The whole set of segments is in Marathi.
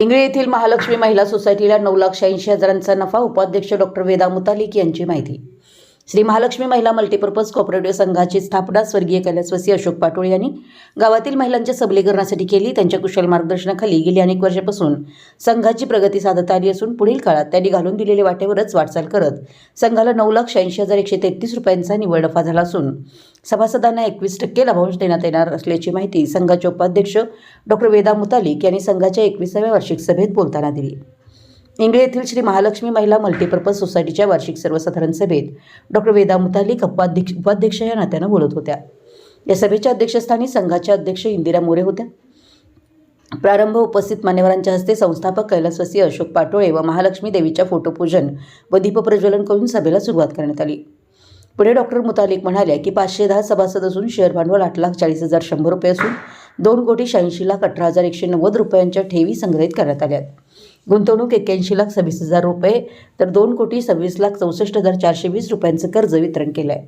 इंगळे येथील महालक्ष्मी महिला सोसायटीला नऊ लाख शहाऐंशी हजारांचा नफा उपाध्यक्ष डॉक्टर वेदा मुतालिक यांची माहिती. श्री महालक्ष्मी महिला मल्टीपर्पज कॉपरेटिव्ह संघाची स्थापना स्वर्गीय कैलासवासी अशोक पाटोळे यांनी गावातील महिलांच्या सबलीकरणासाठी केली त्यांच्या कुशल मार्गदर्शनाखाली गेली अनेक वर्षापासून. संघाची प्रगती साधत आली असून पुढील काळात त्यांनी घालून दिलेल्या वाटेवरच वाटचाल करत संघाला नऊ लाख शहाऐंशी हजार एकशे तेहतीस रुपयांचा निव्वळ नफा झाला असून सभासदांना एकवीस टक्के लाभांश देण्यात येणार असल्याची माहिती संघाचे उपाध्यक्ष डॉक्टर वेदा मुतालिक यांनी संघाच्या एकविसाव्या वार्षिक सभेत बोलताना दिली. इंगळे येथील श्री महालक्ष्मी महिला मल्टीपर्पज सोसायटीच्या वार्षिक सर्वसाधारण सभेत डॉक्टर वेदा मुतालिक उपाध्यक्ष उपाध्यक्ष या नात्यानं बोलत होत्या. या सभेच्या अध्यक्षस्थानी संघाच्या अध्यक्ष इंदिरा मोरे होत्या. प्रारंभ उपस्थित मान्यवरांच्या हस्ते संस्थापक कैलासवासी अशोक पाटोळे व महालक्ष्मी देवीच्या फोटोपूजन व दीपप्रज्वलन करून सभेला सुरुवात करण्यात आली. पुढे डॉक्टर मुतालिक म्हणाल्या की पाचशे दहा सभासद असून शेअर भांडवल आठ लाख चाळीस हजार शंभर रुपये असून दोन कोटी शहाऐंशी लाख अठरा हजार एकशे नव्वद रुपयांच्या ठेवी संग्रहित करण्यात आल्या आहेत गुंतवणूक एक्क्याऐंशी लाख सव्वीस हजार रुपये तर दोन कोटी सव्वीस लाख चौसष्ट हजार चारशे वीस रुपयांचं कर्ज वितरण केलं आहे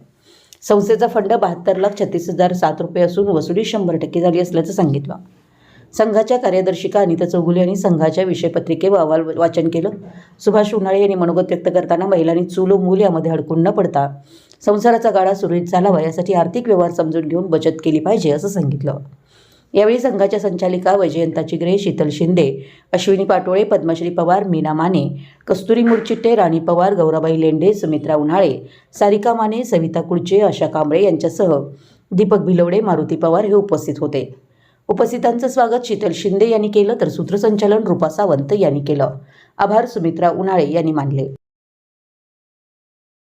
संस्थेचा फंड बहात्तर लाख छत्तीस हजार सात रुपये असून वसुली शंभर टक्के झाली असल्याचं सांगितलं. संघाच्या कार्यदर्शिका अनिता चौगुले यांनी संघाच्या विषयपत्रिके अहवाल वाचन केलं. सुभाष उन्हाळे यांनी मनोगत व्यक्त करताना महिलांनी चूल मूल यामध्ये अडकून न पडता संसाराचा गाडा सुरळीत झालावा यासाठी आर्थिक व्यवहार समजून घेऊन बचत केली पाहिजे असं सांगितलं. यावेळी संघाच्या संचालिका वैजयंता चिगरे शीतल शिंदे अश्विनी पाटोळे पद्मश्री पवार मीना माने कस्तुरी मुरचिट्टे राणी पवार गौराबाई लेंडे सुमित्रा उन्हाळे सारिका माने सविता कुळचे आशा कांबळे यांच्यासह दीपक भिलवडे मारुती पवार हे उपस्थित होते. उपस्थितांचं स्वागत शीतल शिंदे यांनी केलं तर सूत्रसंचालन रूपा सावंत यांनी केलं. आभार सुमित्रा उन्हाळे यांनी मानले.